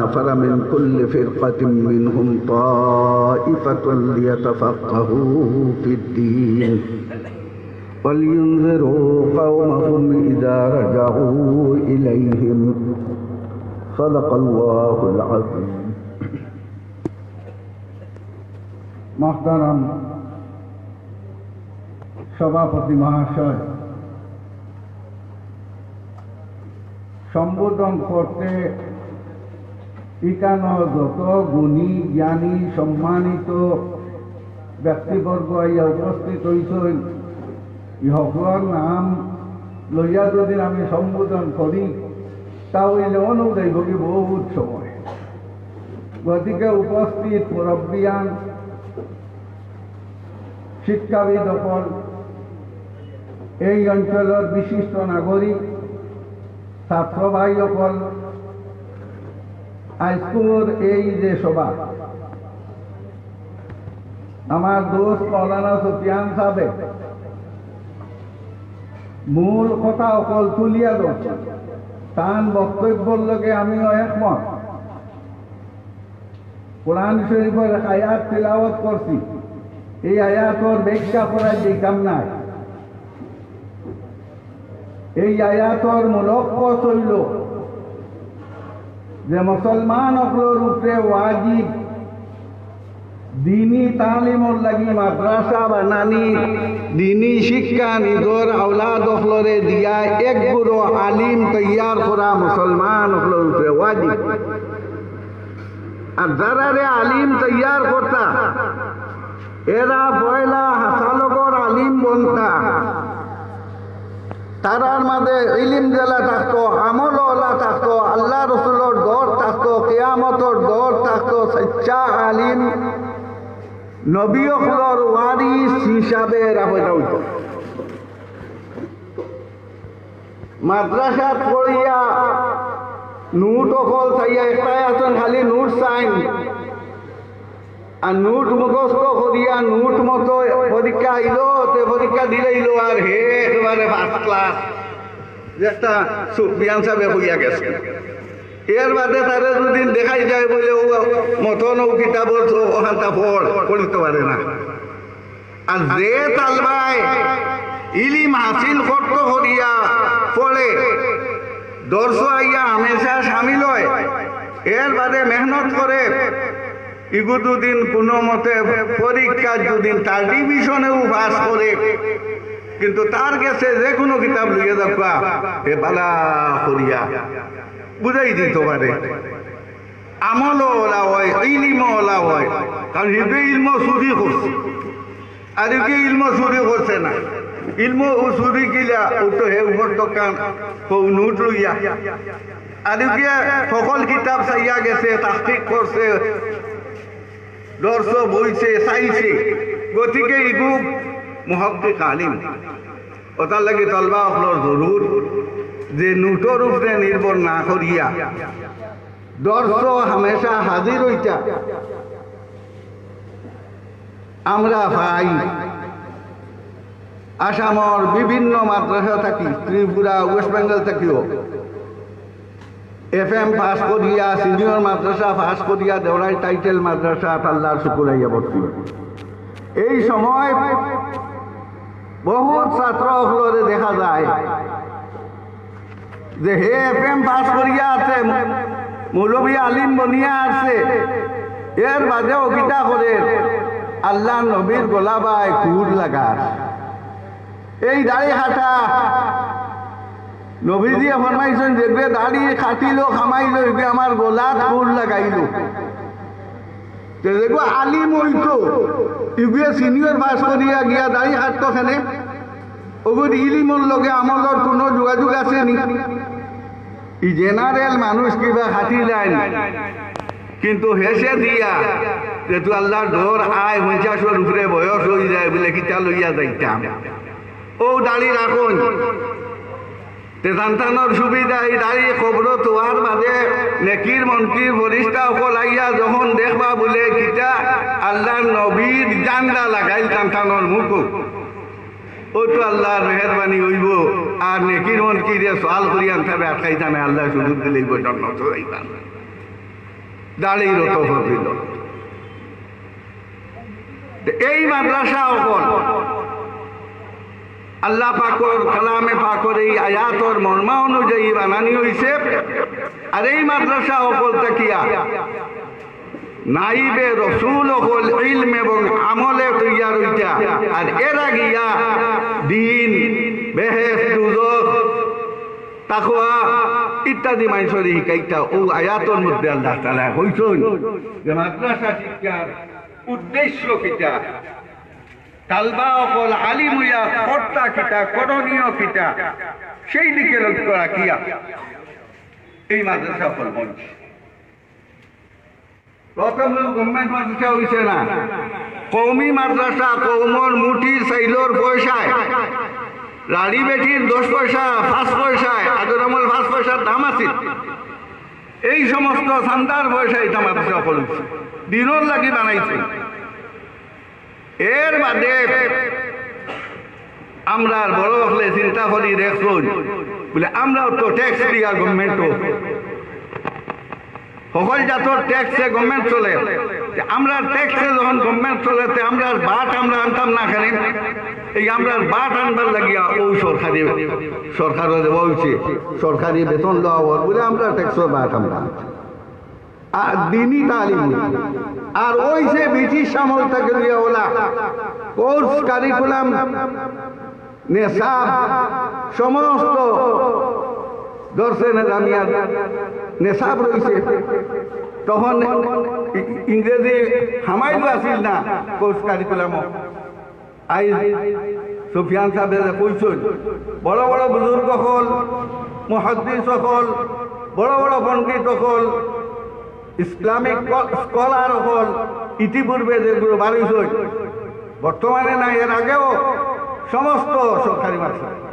نفر من كل فرقة منهم طائفة ليتفقهوا في الدين ولينذروا قومهم إذا رجعوا إليهم صدق الله العظيم মহতারাম সভাপতি মহাশয় সম্বোধন করতে ইকানো যত গুণী, জ্ঞানী, সম্মানিত ব্যক্তিবর্গ ইয়া উপস্থিত হয়েছেন ইহকর নাম লইয়া যদি আমি সম্বোধন করি তাহলে অনুদয় ভোগী বহুত সময়। গতিকে উপস্থিত মুরব্বিয়ান, শিক্ষাবিদ অকল, এই অঞ্চলের বিশিষ্ট নাগরিক ছাত্র ভাই অকল আজকুর এই যে সভা। আমার দোষ মৌলানা সুফিয়ান সাহেব মূল কথা অকল তুলিয়া দিচ্ছে তান বক্তব্যর লগে আমিও একমত। কোরআন শরীফের আয়াত তিলাওয়াত করছি। এই আয়াতর ব্যাখ্যা করার যে কাম নাই। এই আয়াতর লক্ষ্য চইল যে মুসলমান অকলর উপরে ওয়াজিব দিনী তালিমর লাগি মাদ্রাসা বানানি দিনী শিক্ষা নিজর আওলাদ অকলরে দিয়া এক গুরু আলিম তৈয়ার করা মুসলমান অকলর উপরে ওয়াজিব। আর যারা রে আলিম তৈয়ার করতা, এরা পয়লা হাসালকর আলিম বনতা। তারার মাঝে ইলিম জেলা থাকতো, আমল ওলা থাকতো, আল্লাহ রসুলোর কেয়ামতর দর থাকতো সচ্চা আলিম। নবীয়কুলর ওয়ারিস হিসাবে রাখা মাদ্রাসা পড়িয়া নুট অকল চাইয়া একটাই আছেন, খালি নুট চাইন। আর নোট মুখস্থ করিয়া নোট মতো পরীক্ষা আইলো তে পরীক্ষা দিলে আইলো আর হে একেবারে ফার্স্ট ক্লাস যে একটা বিয়ান সাহেব হইয়া গেছে। এর বাদে তারে দুদিন দেখাই যায় বলে ও মতন ও কিতাবর ওখানটা পড় পারে না। আর যে তালবায় ইলিম হাসিল করতে করিয়া পড়ে দর্শ আইয়া হামেশা সামিল হয় এর বাদে মেহনত করে ইগু দুদিন কোনো মতে পরীক্ষা দুদিন তার ডিভিশনেও পাস করে কিন্তু তার কাছে যে কোনো কিতাব লিখে দেখা এ বালা করিয়া বুঝাই দিতে পারে আমলও ওলা হয় ইলিমও ওলা হয়। কারণ হিবে ইলম চুরি করছে। আর ইকে ইলম চুরি করছে না। ইলম ও চুরি কিলা ও তো হে উপর দোকান নোট লইয়া। আর ইকে সকল কিতাব চাইয়া গেছে, তাস্তিক করছে দর্শ বইছে, চাইছে। গতিকে ইগু মহব্বিক আলিম ওটার লাগে তলবা অকলর জরুর যে নোটর উপরে নির্ভর না করিয়া দর্শ হামেশা হাজির হইতা। আমরা ভাই, আসামর বিভিন্ন মাদ্রাসা থাকি, ত্রিপুরা, ওয়েস্ট বেঙ্গল থাকিও। এফ এম পাস করিয়া, সিনিয়র মাদ্রাসা পাস করিয়া দেওয়াই টাইটেল মাদ্রাসা আল্লাহর শুকুরাইয়া ভর্তি এই সময় বহুত ছাত্র দেখা যায় যে হে এফ এম পাস করিয়া আছে মৌলবী আলিম বনিয়া আছে, এর বাদেও কিতা করে, আল্লাহ নবীর গোলাবায় কুর লাগা। এই দাড়ি হাঁটা নবীজিয়ে ফরমাইছেন, দেখবে দাড়ি খাটিল, খামাইল এগুলো আমার গোলাত ফুল লাগাইল। দেখব আলিম হইতো ইগুয়ে সিনিয়র পাস করিয়া গিয়া দাড়ি হাঁটতো খানে ওগুর ইলিমর লগে আমলর কোনো যোগাযোগ আছে নি ই জেনারেল মানুষ কিবা হাঁটি যায় কিন্তু হেসে দিয়া যেহেতু আল্লাহর ডর আয় পঞ্চাশের উপরে বয়স হয়ে যায় বলে, কিতা লইয়া যাইতাম। ও দাড়ি রাখুন তে সন্তানের সুবিধা, এই দাঁড়িয়ে খবর তোয়ার বাদে নেকির মন্ত্রীর বরিষ্ঠা অকল আইয়া যখন দেখবা বলে, কিতা আল্লাহ নবীর জানলা লাগাইল সন্তানের মুখ ও তো আল্লাহর মেহরবানি হইব। আর নেকির মন্ত্রীরে সওয়াল করি আনতে আটকাই জানে আল্লাহ সুযোগ দিলে বৈঠক নষ্ট দাঁড়িয়ে রত হইল। এই মাদ্রাসা অকল। আল্লাহ পাকর কালামে পাকর এই আয়াতর মর্মা অনুযায়ী বানানি হয়েছে আর এই মাদ্রাসা অকল তাকিয়া নাইবে রসুল অকল ইলম এবং আমলে তৈয়া রইতা আর এরা গিয়া দিন বেহেস দুজক তাকওয়া ইত্যাদি মানুষের শিকাইতা ও আয়াতর মধ্যে আল্লাহ তালা হইছন যে মাদ্রাসা শিক্ষার উদ্দেশ্য কিটা তালবা অকল আলিম হইয়া, কর্তা কিটা করণীয় কিটা সেই দিকে লক্ষ্য রাখিয়া এই মাদ্রাসা অকল মঞ্চ। প্রথম গভর্নমেন্ট মাদ্রাসা হইছে না। কৌমি মাদ্রাসা কৌমর মুঠি চাইলোর পয়সায়। রাড়ি বেটির দশ পয়সা, পাঁচ পয়সায় আগের আমল পাঁচ পয়সার দাম আছে এই সমস্ত সান্তার পয়সায় এটা মাদ্রাসা হইছে দিনের লাগি বানাইছে। এর বাদে আমরা বড় হলে চিন্তা করি দেখুন বলে আমরাও তো ট্যাক্স দিয়া গভর্নমেন্টও সকল জাতর ট্যাক্সে গভর্নমেন্ট চলে। আমরা ট্যাক্সে যখন গভর্নমেন্ট চলে আমরা বাট আমরা আনতাম না খালি। এই আমরা বাট আনবার লাগিয়া ও সরকারি সরকার বলছে সরকারি বেতন দেওয়া বলে আমরা ট্যাক্সের বাট আমরা আর দিনই তালিম আর ওই সে ব্রিটিশ আমল থেকে দিয়ে ওলা কোর্স কারিকুলাম নেশাব সমস্ত দর্শে নেজামিয়া নেশাব রয়েছে। তখন ইংরেজি হামাইলু আছিল না কোর্স কারিকুলাম আই সুফিয়ান সাহেব কইছেন, বড় বড় বুজুর্গ হল, মহাদ্দিস হল, বড় বড় পণ্ডিত হল, ইসলামিক স্কলার হল, ইতিপূর্বে যেগুলো বাড়িয়েছেন বর্তমানে না এর আগেও সমস্ত সরকারি মাদ্রাসা।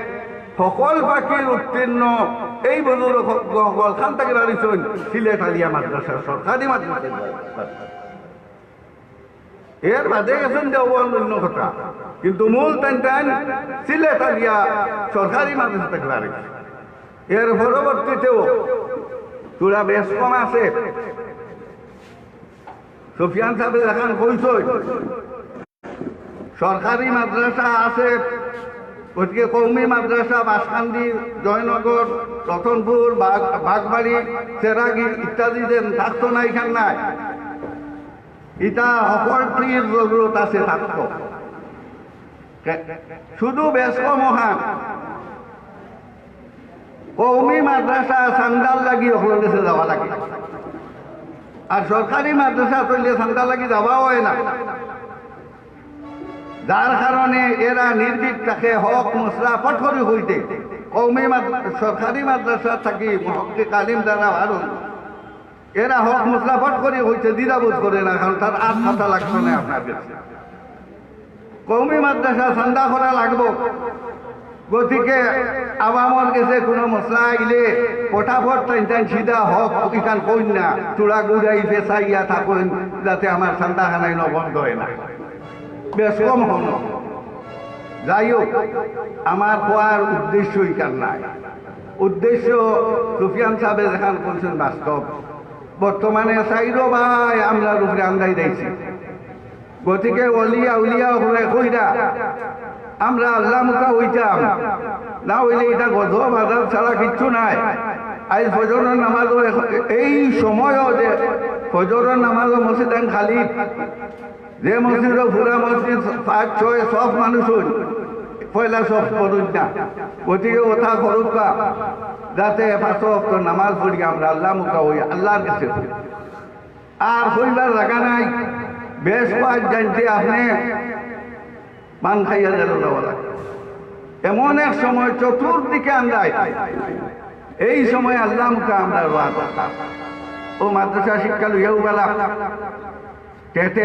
সকল পাখির উত্তীর্ণ। এই বুজুর সকল খান থেকে বাড়িছেন সিলেট আলিয়া মাদ্রাসা সরকারি মাদ্রাসা এর বাদে গেছেন যে অন্য কথা। কিন্তু মূল টান টান সিলেট আলিয়া সরকারি মাদ্রাসা থেকে বাড়িছে এর পরবর্তীতেও তোরা বেশ কম আছে। সুফিয়ান সাহেব দেখান কইস সরকারি মাদ্রাসা আছে। গতিকে কৌমি মাদ্রাসা বাসকান্দি জয়নগর, রতনপুর, বাগ, বাগবাড়ি, চেরাগি ইত্যাদি যে থাকতো না এখান নাই। ইটা সকলটির জরুরত আছে থাকতো। শুধু বেশ মহান। কৌমি মাদ্রাসা সান্দাল লাগি ওখানে দেশে যাওয়া লাগে। আর সরকারি মাদ্রাসা তৈলে সান্দাল লাগি যাওয়াও হয় না। যার কারণে এরা নির্ভীক থাকে হক, মশলা পঠরি হইতে। কৌমি সরকারি মাদ্রাসা থাকি হককে কালিম দ্বারা আরও এরা হক, মশলা পট করে হইতে দ্বিধাবোধ করে না, কারণ তার আর কথা লাগতো না আপনার কাছে। কৌমি মাদ্রাসা ঠান্ডা করা লাগবো। গতিকে আবামর কাছে কোনো মশলা আইলে ফটাফট টাইন সিধা হক ইখান কইন না, চূড়া গুড়াই ফেসাইয়া থাকুন, যাতে আমার ঠান্ডা খানাই বন্ধ হয় না। বেশ কম হন যাই হোক আমার হওয়ার উদ্দেশ্য ইকার নাই। উদ্দেশ্য সুফিয়ান সাহেব দেখান করছেন বাস্তব। বর্তমানে চাইরো ভাই, আমরা রূপে আন্দাই দিয়েছি গতিকে অলিয়া উলিয়া হলে কইরা আমরা আল্লাহ মুখা হইতাম। না হইলে এটা গধ বাজার ছাড়া কিচ্ছু নাই। আজ ফজরের নামাজও এই সময়ও যে ফজরের নামাজও মসজিদ খালি। যে মসজিদও পুরা মসজিদ পাঁচ ছয় সব মানুষ পয়লা সব করুন না। গতিকে কথা করুক যাতে পাঁচ অক্ট নামাজ পড়ি আমরা, আল্লাহ মুখা হই, আল্লাহর কাছে আর হইবার জায়গা নাই, বেশ কয়েক জানতে আপনি পান খাইয়া লাগে এমন এক সময় চতুর্দিকে আন্দায় এই সময় আল্লাহ মুখে আমরা ও মাদ্রাসা শিক্ষা লইয়াও গেলাম। তেতে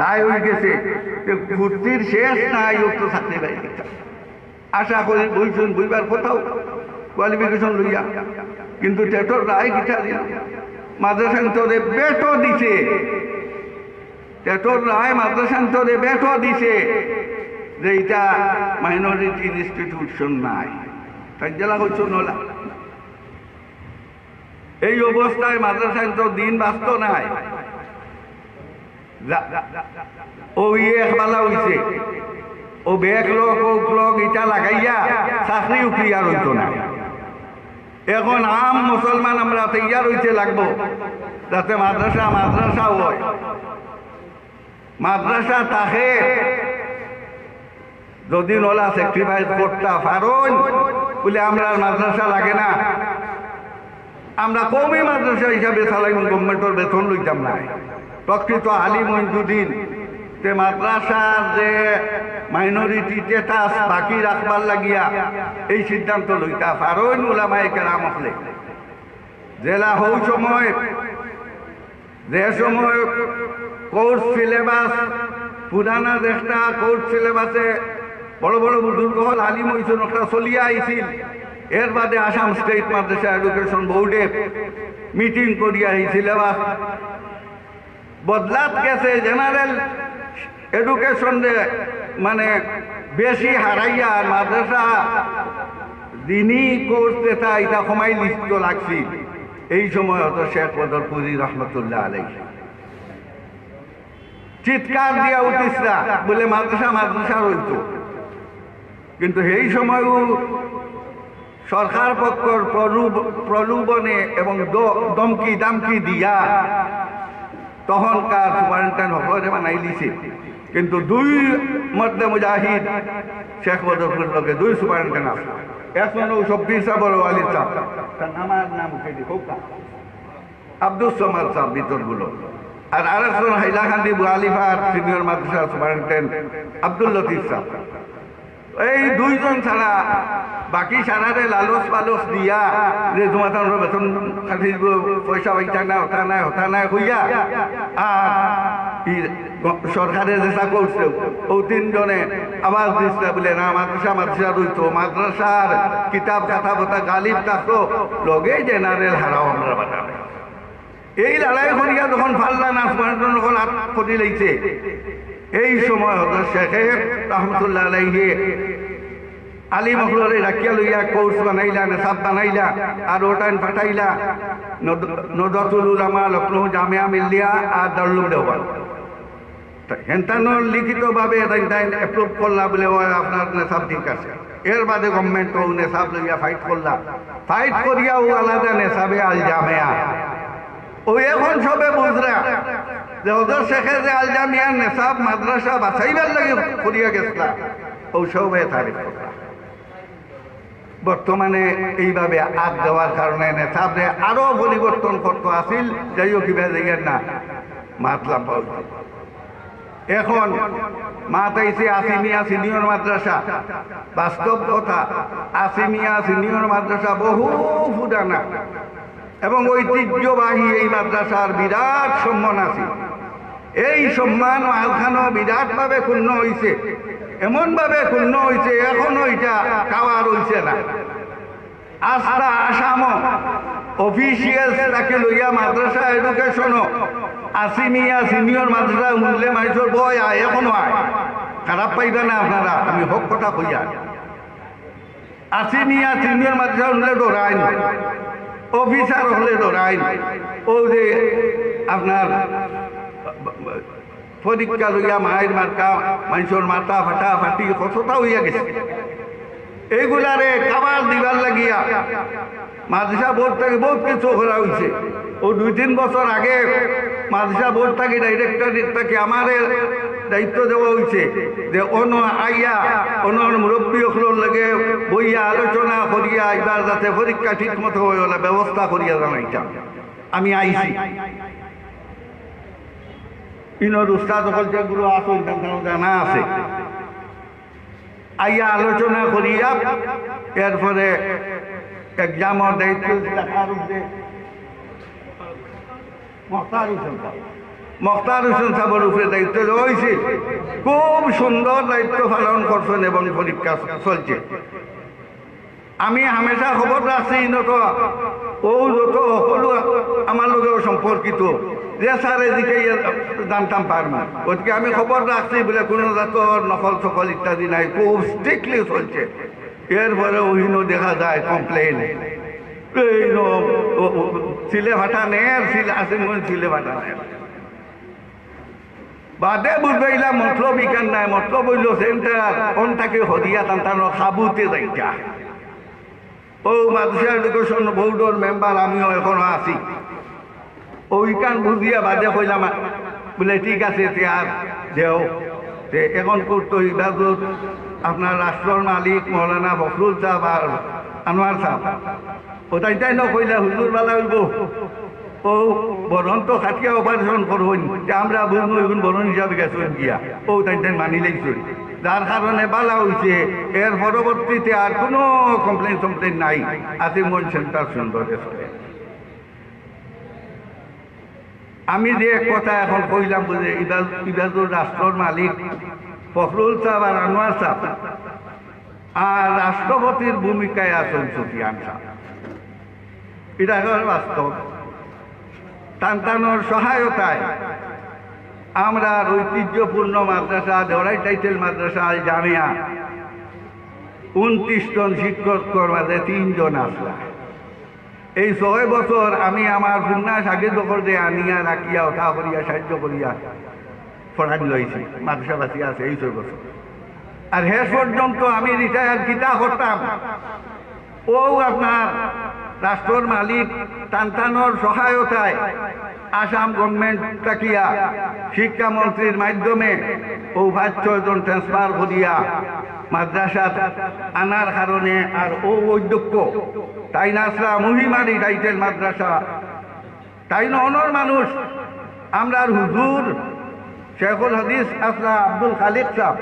রায় হয়ে গেছে। ঘুরতির শেষ নাই ও তো চাকরি বাড়ি আশা করি বইছেন বইবার কোথাও কোয়ালিফিকেশন লইয়া। কিন্তু টেটর রায় কিটা দিল মাদ্রাসান্তরে বেটো দিছে। টেটর রায় মাদ্রাসান্তরে বেটো দিছে। যে এটা মাইনরিটি ইনস্টিটিউশন নাই। তাই জেলা হইছ নলা। এই অবস্থায় মাদ্রাসান্তর দিন বাস্ত নাই। ও ইয়ে একবালা ও বেগ লোক ও লোক ইটা লাগাইয়া চাকরি উঠিয়ার হইতো না। এখন আম মুসলমান আমরা তৈয়ার হইতে লাগবো, যাতে মাদ্রাসা মাদ্রাসা হয়। মাদ্রাসা তাহে যদি নলা স্যাক্রিফাইস করতে পারুন, বলে আমরা আর মাদ্রাসা লাগে না। আমরা কমই মাদ্রাসা হিসাবে চালাইম গভর্নমেন্টের বেতন লইতাম না। প্রকৃত আলিম মঞ্জুদ্দিন। তে মাদ্রাসার যে মাইনরিটি স্টেটাস বাকি রাখবার লাগিয়া এই সিদ্ধান্ত লইতা পারুন ওলামাই কেরাম হলে জেলা হৌ সময়, যে সময় কোর্স সিলেবাস, পুরানা দেশটা কোর্স সিলেবাসে বড় বড় বুজুর্গ হল আলিম হয়েছেন একটা চলিয়া আইছিল। এর বাদে আসাম স্টেট মাদ্রাসা এডুকেশন বোর্ডে মিটিং করিয়া এই সিলেবাস বদলাত গেছে জেনারেল এডুকেশন মানে বেশি হারাইয়া মাদ্রাসা দিনই কোর্স যেটা এটা সময় লিস্ট লাগছি। এই সময় হতো শেখ বদরপুরি রহমতুল্লাহ আলাই চিৎকার দিয়া উঠিস বলে মাদ্রাসা মাদ্রাসা রইত। কিন্তু এই সময়ও সরকার পক্ষর প্রলোভনে এবং দমকি দামকি দিয়া তখনকার সুপারিনটেন্ডেন্ট সকলে বানাই দিছে। কিন্তু দুই মধ্যে মুজাহিদ শেখ বদরপুর লগে দুই সুপারিনটেন্ডেন্ট আছে। এখন ও সব্বির সাহ বড় আলী সাহ। তার নামার নাম উঠে দি হোকা আব্দুল সমাদ সাহ ভিতরগুলো আর আরেকজন হাইলাকান্দি বুয়ালিফার সিনিয়র মাদ্রাসা সুপারিনটেন্ডেন্ট আব্দুল লতিফ সাহ। এই দুইজন ছাড়া বাকি সারারে লালস পালস দিয়া যে তোমার বেতন খালি পয়সা পয়সা নাই হতা নাই হতা নাই হইয়া আর সরকারে যেটা করছে ও তিনজনে আবার দিচ্ছে বলে না মাদ্রাসা মাদ্রাসা রইতো মাদ্রাসার কিতাব কথা বতা গালিব থাকতো লগে জেনারেল হারাও আমরা এই লড়াই করিয়া যখন ফাল্লা নাচ মানুষজন যখন করি লাইছে এই সময় হতো শেখে রহমতুল্লাহ আলাইহে আলী মখলরে রাখিয়া লইয়া কোর্স বানাইলা, নেশাব বানাইলা, আর ওটান পাঠাইলা। নদতুল উলামা লখনৌ জামিয়া মিল্লিয়া আর দারুল দেওয়াল হেনতানোর লিখিতভাবে তাই এপ্রুভ করলা বলে আপনার নেশাব ঠিক আছে এর বাদে গভর্নমেন্ট ও নেশাব লইয়া ফাইট করলা। ফাইট করিয়া ও আলাদা নেশাবে আল জামেয়া ও এখন সবে বুঝরা যে ওদের শেখে যে আল জামিয়া নেশাব মাদ্রাসা বাছাইবার লাগে করিয়া গেছলা ও সবে তারিফ বর্তমানে এইভাবে আগ দেওয়ার কারণে নেশাবরে আরও পরিবর্তন করতে আসিল, যাই হোক যাইয়ের না মাতলাম এখন মাতাইছে আসিমিয়া সিনিয়র মাদ্রাসা। বাস্তব কথা, আসিমিয়া সিনিয়র মাদ্রাসা বহু পুরানা এবং ঐতিহ্যবাহী এই মাদ্রাসার বিরাট সম্মান আছে। এই সম্মান আলখানো বিরাটভাবে ক্ষুণ্ণ হয়েছে এমনভাবে ক্ষুণ্ণ হয়েছে এখনও এটা কাওয়ার হয়েছে না। আস্থা আসাম, অফিসিয়ালস তাকে লইয়া মাদ্রাসা এডুকেশনও আসিমিয়া সিনিয়র মাদ্রাসা শুনলে মানুষের বয় আয়, এখনও আয়। খারাপ পাইবে না আপনারা, আমি হক কথা কইয়া। আসিমিয়া সিনিয়র মাদ্রাসা শুনলে ডরাইন, অফিসার হলে ডরাইন। ও যে আপনার পরীক্ষা লইয়া মায়ের মার্কা মানুষের মাথা ফাটা ফাটি কতটা হইয়া গেছে। এইগুলারে কাবার দিবার লাগিয়া মাদ্রাসা বোর্ড থেকে বহুত কিছু করা হয়েছে ও দুই তিন বছর আগে মাদ্রাসা বোর্ড থেকে ডাইরেক্টর থেকে আমার দায়িত্ব দেওয়া হয়েছে যে অন আইয়া, অন মুরব্বী সকলের লাগে বইয়া আলোচনা করিয়া এবার যাতে পরীক্ষা ঠিক মতো ব্যবস্থা করিয়া জানাইতাম। আমি আইছি। ইনর উস্তাদ সকল যেগুলো আসল জানা আছে। আইয়া আলোচনা করিয়া এরপরে এক্সামর দায়িত্ব দেখার উঠে মখতার হোসেন সাহেব। হোসেন সাহেবের উপরে দায়িত্ব হয়েছিল খুব সুন্দর দায়িত্ব পালন করছেন এবং পরীক্ষা চলছে। আমি হামেশা খবর রাখছি নত ও যত সকলো আমার লগেও সম্পর্কিত। যে স্যার এদিকে জানতাম পারব ওদিকে আমি খবর রাখছি বলে, কোনো জাতর নকল সকল ইত্যাদি নাই, খুব স্ট্রিক্টলি চলছে। এরপরে ওইন দেখা যায় কমপ্লেন ছিলে ভাটা নের ছিলে আসেন ছিলে ভাটা নের বাদে বুঝবাইলা মতলব ইকান নাই, মতলব হইল সেন্টার কোন থাকে হদিয়া তান্তান খাবুতে যাইতা। ও মাদ্রাসা এডুকেশন বোর্ডর মেম্বার আমিও এখনও আছি। ওইখান বুঝিয়া বাদে কইলাম, বলে ঠিক আছে আর দেও। তে এখন করতো ইবাদত আপনার রাষ্ট্রর মালিক মৌলানা ফখরুল সাহেব আর আনোয়ার সাহেব ও তাই নকইলা হুজুর বালা হইব। ও বরণ তো খাটিয়া অপারেশন করবেন যে আমরা বুঝব এখন বরণ হিসাবে গেছেন গিয়া। ও তাই তাই মানি লাইছেন যার কারণে বালা হয়েছে এর পরবর্তীতে আর কোনো কমপ্লেন টমপ্লেন নাই আসিমগঞ্জ সেন্টার সুন্দর চলে। আমি যে কথা এখন কইলাম বুঝে ইবাদুর রাষ্ট্রর মালিক ফখরুল সাহ আর আনোয়ার সাহ আর রাষ্ট্রপতির ভূমিকায় আছেন সুফিয়ান সাহেব। এটা হল বাস্তব। টানটানোর সহায়তায় আমরা ঐতিহ্যপূর্ণ মাদ্রাসা দেওয়াই টাইটেল মাদ্রাসা, আল জামিয়া, উনত্রিশ জন শিক্ষকর মাঝে তিনজন আসলা এই ছয় বছর আমি আমার পুন্যাস আগে দখল দিয়ে আনিয়া রাখিয়া, ওঠা করিয়া, সাহায্য করিয়া পড়ান লইছি, মাদ্রাসাবাসী আছে এই ছয় বছর। আর হে পর্যন্ত আমি রিটায়ার গীতা করতাম? ও আপনার রাষ্ট্রর মালিক, টানটানোর সহায়তায় আসাম গভর্নমেন্ট তাকিয়া শিক্ষামন্ত্রীর মাধ্যমে ও পাঁচ ছয়জন ট্রান্সফার করিয়া মাদ্রাসা আনার কারণে আর ও অধ্যক্ষ তাই নাসরা মহিমারি টাইটেল মাদ্রাসা। তাই না, অনর মানুষ। আমরার হুজুর শেখুল হাদিস আসলা আব্দুল খালিক সাহ।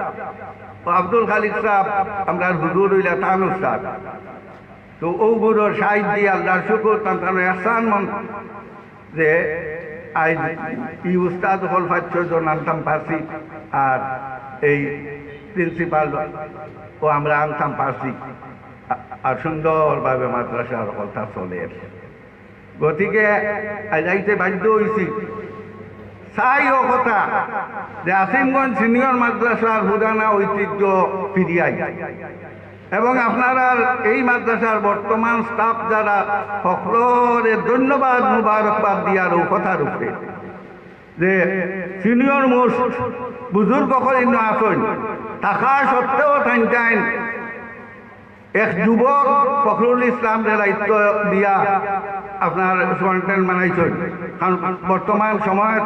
আব্দুল খালিক সাহ আমরার হুজুর হইলা তানুর সাহ তো ও বুড়োর সাহিদ দিয়ে আল্লাহর শুকুর এহসান মন যে আজ ই উস্তাদ হল পাঁচ আনতাম পারছি, আর এই প্রিন্সিপাল ও আমরা আনতাম পারছি। আর সুন্দরভাবে মাদ্রাসার কথা চলে। গতিকে যাইতে বাধ্য হয়েছি চাই ও কথা যে আসিমগঞ্জ সিনিয়র মাদ্রাসার হুদানা ঐতিহ্য ফিরিয়াই। এবং আপনারা এই মাদ্রাসার বর্তমান স্টাফ যারা, সকলের ধন্যবাদ মুবারকবাদ দিয়ার ও কথার উপরে। যে সিনিয়র মোস্ট বুজুর্গ কলিন্য আসন, থাকা সত্ত্বেও টাইন এক যুবক ফখরুল ইসলামের দায়িত্ব দিয়া আপনার সোয়ান্টেন বানাইছেন। কারণ বর্তমান সময়ত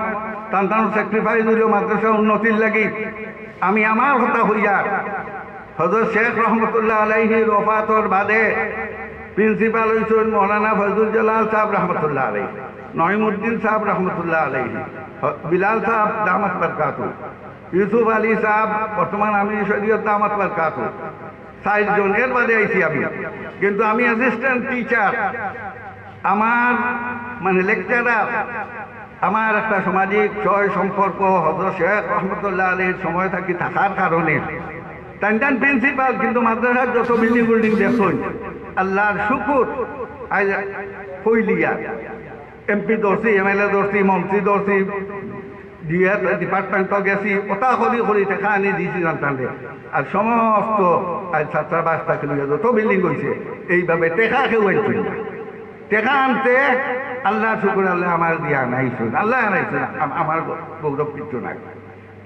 টান টান স্যাক্রিফাইস হইলেও মাদ্রাসা উন্নতির লাগি, আমি আমার কথা হইয়া হজরত শেখ রহমতুল্লাহ আলাইহির ওফাতর বাদে প্রিন্সিপাল হয়েছেন মৌলানা ফজলুল জালাল সাহেব রহমতুল্লাহ আলাইহি, নঈমুদ্দিন সাহেব রহমতুল্লাহ আলাইহি হ- বিলাল সাহেব দামাত বরকাতু, ইউসুফ আলী সাহেব, বর্তমান আমি শরীয়ত দামাত বরকাতু। ষাট এর বাদে আইছি আমি। কিন্তু আমি অ্যাসিস্ট্যান্ট টিচার আমার মানে লেকচারার আমার একটা সামাজিক ছয় সম্পর্ক হজরত শেখ রহমতুল্লাহ আলীর সময় থাকি থাকার কারণে। টান প্রিন্সিপাল, কিন্তু মাদ্রাসার যত বিল্ডিং বিল্ডিং দেখুন, আল্লাহর শুকুর। কইলিয়া। এমপি দর্শি এম এল এ দর্শি মন্ত্রী দর্শি দিয়ে ডিপার্টমেন্ট গেছি ওটা হলি হলি টাকা আনি দিয়েছি জানতাম আর সমস্ত ছাত্রাবাস তাকে যত বিল্ডিং হয়েছে এইভাবে টেকা কেউ আনছিল না টেকা আনতে আল্লাহ শুকুর আল্লাহ আমার দিয়া নাইছেন আল্লাহ আনাইছিল আম- আমার গৌরব কিছু নাই।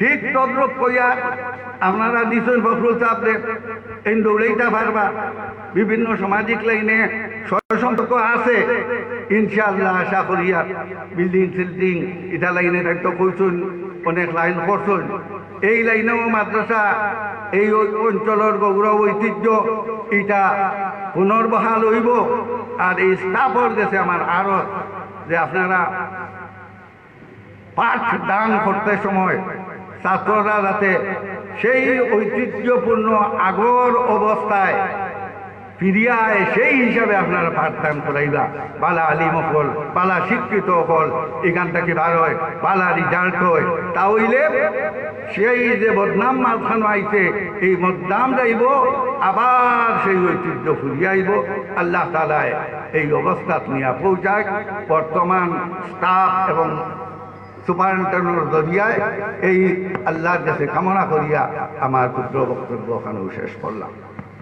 ঠিক তদ্রুপ কইয়া আপনারা দিছেন ফখরুল সাহেবরে এই দৌড়াইতে পারবা। বিভিন্ন সামাজিক লাইনে সম্পর্ক আছে। ইনশাআল্লাহ আশা করিয়া বিল্ডিং সিল্ডিং এটা লাইনে থাকতো কইছেন অনেক লাইন করছেন এই লাইনেও মাদ্রাসা, এই অঞ্চলের গৌরব, ঐতিহ্য এটা পুনর্বহাল হইব। আর এই স্টাফর গেছে আমার আরও যে আপনারা পাঠ দান করতে সময় ছাত্ররা যাতে সেই ঐতিহ্যপূর্ণ আগর অবস্থায় ফিরিয়ায় সেই হিসাবে আপনারা পাঠদান করাইবা বালা আলিম হল, বালা শিক্ষিত হল এখান থেকে বার হয়? বালা রিজাল্ট হয়। তাহলে সেই যে বদনাম মালখানো আইছে, এই বদনাম যাইব, আবার সেই ঐতিহ্য ফিরিয়ে আইব। আল্লাহ তালায় এই অবস্থা নিয়ে পৌঁছাক। বর্তমান স্টাফ এবং সুপারিনটেন্ডেন্টের দরিয়ায় এই আল্লাহর কাছে কামনা করিয়া আমার ক্ষুদ্র বক্তব্য ওখানেও শেষ করলাম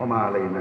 ওমা আলাইনা।